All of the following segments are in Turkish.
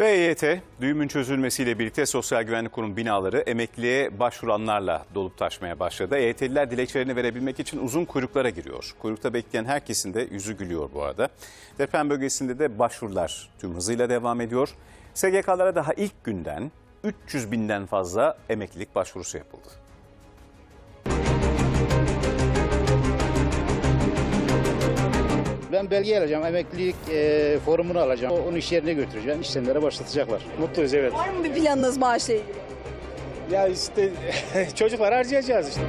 Ve EYT, düğümün çözülmesiyle birlikte Sosyal Güvenlik Kurum binaları emekliye başvuranlarla dolup taşmaya başladı. EYT'liler dilekçelerini verebilmek için uzun kuyruklara giriyor. Kuyrukta bekleyen herkesin de yüzü gülüyor bu arada. Deprem bölgesinde de başvurular tüm hızıyla devam ediyor. SGK'lara daha ilk günden 300 binden fazla emeklilik başvurusu yapıldı. Ben belge alacağım, emeklilik e, formunu alacağım. Onu iş yerine götüreceğim, işlemlere başlatacaklar. Mutluyuz evet. Var mı bir planınız maaşla ilgili? Ya işte çocuklar harcayacağız işte.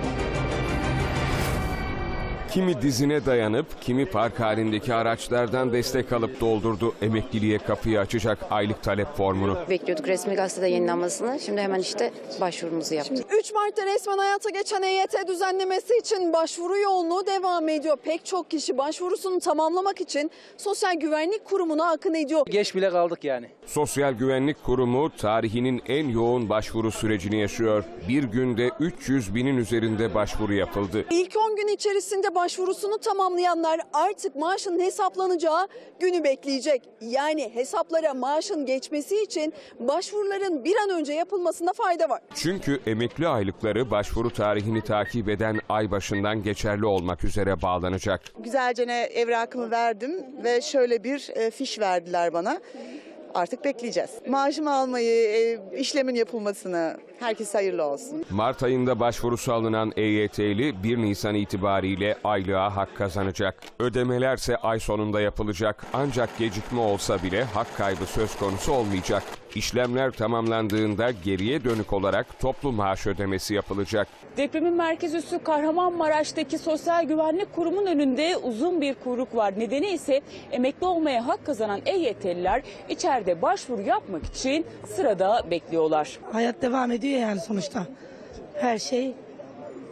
Kimi dizine dayanıp, kimi park halindeki araçlardan destek alıp doldurdu emekliliğe kapıyı açacak aylık talep formunu. Bekliyorduk resmi gazetede yayınlanmasını. Şimdi hemen işte başvurumuzu yaptık. 3 Mart'ta resmen hayata geçen EYT düzenlemesi için başvuru yoğunluğu devam ediyor. Pek çok kişi başvurusunu tamamlamak için Sosyal Güvenlik Kurumu'na akın ediyor. Geç bile kaldık yani. Sosyal Güvenlik Kurumu tarihinin en yoğun başvuru sürecini yaşıyor. Bir günde 300 binin üzerinde başvuru yapıldı. İlk 10 gün içerisinde başvurusunu tamamlayanlar artık maaşın hesaplanacağı günü bekleyecek. Yani hesaplara maaşın geçmesi için başvuruların bir an önce yapılmasında fayda var. Çünkü emekli aylıkları başvuru tarihini takip eden ay başından geçerli olmak üzere bağlanacak. Güzelce ne evrakımı verdim ve şöyle bir e, fiş verdiler bana. Artık bekleyeceğiz. Maaşımı almayı, e, işlemin yapılmasını herkes hayırlı olsun. Mart ayında başvurusu alınan EYT'li 1 Nisan itibariyle aylığa hak kazanacak. Ödemelerse ay sonunda yapılacak ancak gecikme olsa bile hak kaybı söz konusu olmayacak. İşlemler tamamlandığında geriye dönük olarak toplu maaş ödemesi yapılacak. Depremin merkez üssü Kahramanmaraş'taki Sosyal Güvenlik Kurumu'nun önünde uzun bir kuyruk var. Nedeni ise emekli olmaya hak kazanan EYT'liler içeride başvuru yapmak için sırada bekliyorlar. Hayat devam ediyor yani sonuçta. Her şey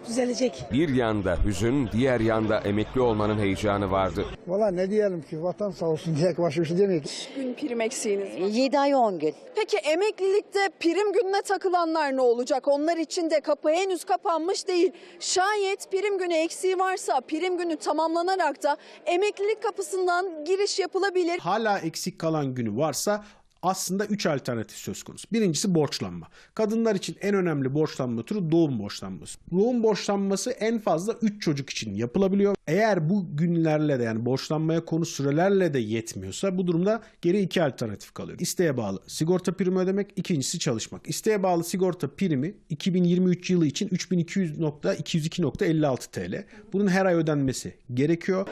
düzelecek. Bir yanda hüzün, diğer yanda emekli olmanın heyecanı vardı. Valla ne diyelim ki vatan sağ olsun diye başka bir şey demeyiz. Gün prim eksiğiniz var. 7 ay 10 gün. Peki emeklilikte prim gününe takılanlar ne olacak? Onlar için de kapı henüz kapanmış değil. Şayet prim günü eksiği varsa prim günü tamamlanarak da emeklilik kapısından giriş yapılabilir. hala eksik kalan günü varsa aslında 3 alternatif söz konusu. Birincisi borçlanma. Kadınlar için en önemli borçlanma türü doğum borçlanması. Doğum borçlanması en fazla 3 çocuk için yapılabiliyor. Eğer bu günlerle de yani borçlanmaya konu sürelerle de yetmiyorsa bu durumda geri iki alternatif kalıyor. İsteğe bağlı sigorta primi ödemek, ikincisi çalışmak. İsteğe bağlı sigorta primi 2023 yılı için 3200.202.56 TL. Bunun her ay ödenmesi gerekiyor.